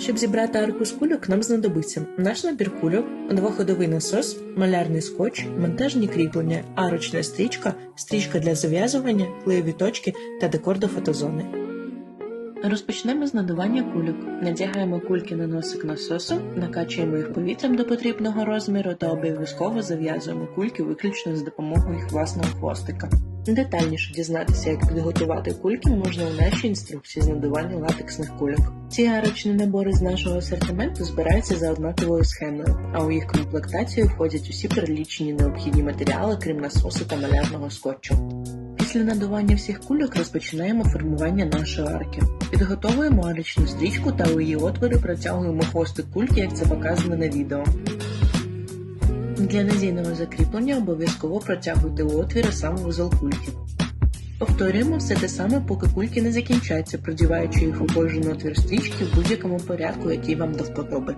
Щоб зібрати арку з кульок, нам знадобиться наш набір кульок, двоходовий насос, малярний скотч, монтажні кріплення, арочна стрічка, стрічка для зав'язування, клеєві точки та декор до фотозони. Розпочнемо з надування кульок. Надягаємо кульки на носик насосу, накачуємо їх повітрям до потрібного розміру та обов'язково зав'язуємо кульки виключно з допомогою їх власного хвостика. Детальніше дізнатися, як підготувати кульки, можна у нашій інструкції з надування латексних кульок. Ці арочні набори з нашого асортименту збираються за однаковою схемою, а у їх комплектацію входять усі перелічені необхідні матеріали, крім насосу та малярного скотчу. Після надування всіх кульок розпочинаємо формування нашої арки. Підготовуємо арочну стрічку та у її отвори протягуємо хвостик кульки, як це показано на відео. Для надійного закріплення обов'язково протягуйте у отвір сам вузол кульки. Повторюємо все те саме, поки кульки не закінчаться, продіваючи їх у кожен отвір стрічки в будь-якому порядку, який вам до вподоби.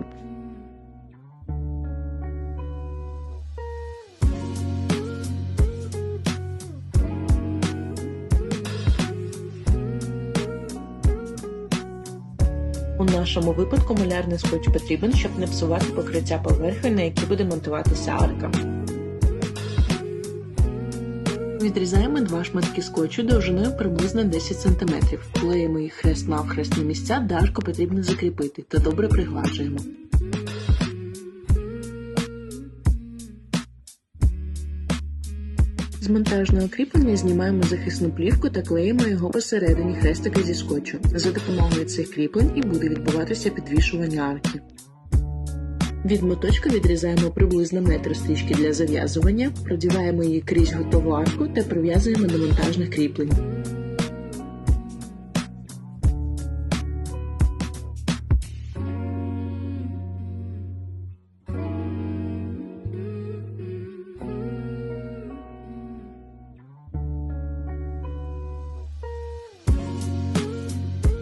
У нашому випадку малярний скотч потрібен, щоб не псувати покриття поверхні, на які буде монтуватися арка. Відрізаємо два шматки скотчу довжиною приблизно 10 см. Клеїмо їх хрест навхрест на місця, де арку потрібно закріпити та добре пригладжуємо. З монтажного кріплення знімаємо захисну плівку та клеїмо його посередині хрестика зі скотчу. За допомогою цих кріплень і буде відбуватися підвішування арки. Від моточка відрізаємо приблизно метр стрічки для зав'язування, продіваємо її крізь готову арку та прив'язуємо до монтажних кріплень.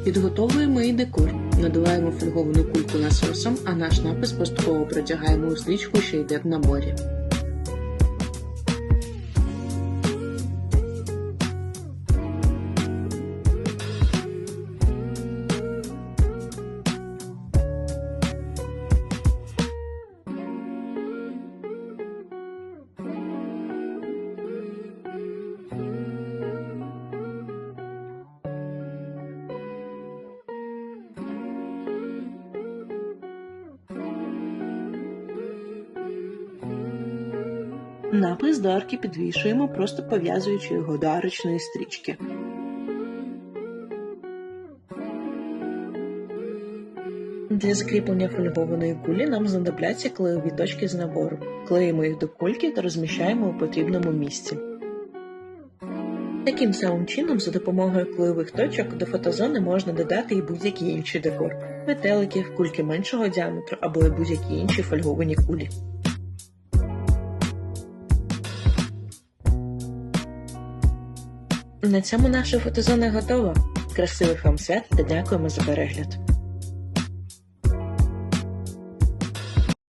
Підготовуємо і декор. Надуваємо фольговану кульку насосом, а наш напис поступово протягаємо у стрічку, що йде в наборі. Напис до арки підвішуємо, просто пов'язуючи його до арочної стрічки. Для закріплення фольгованої кулі нам знадобляться клеєві точки з набору. Клеїмо їх до кульки та розміщаємо у потрібному місці. Таким самим чином, за допомогою клеєвих точок до фотозони можна додати і будь-який інший декор метелики, кульки меншого діаметру або і будь-які інші фольговані кулі. На цьому наша фотозона готова. Красивих вам свят та дякуємо за перегляд.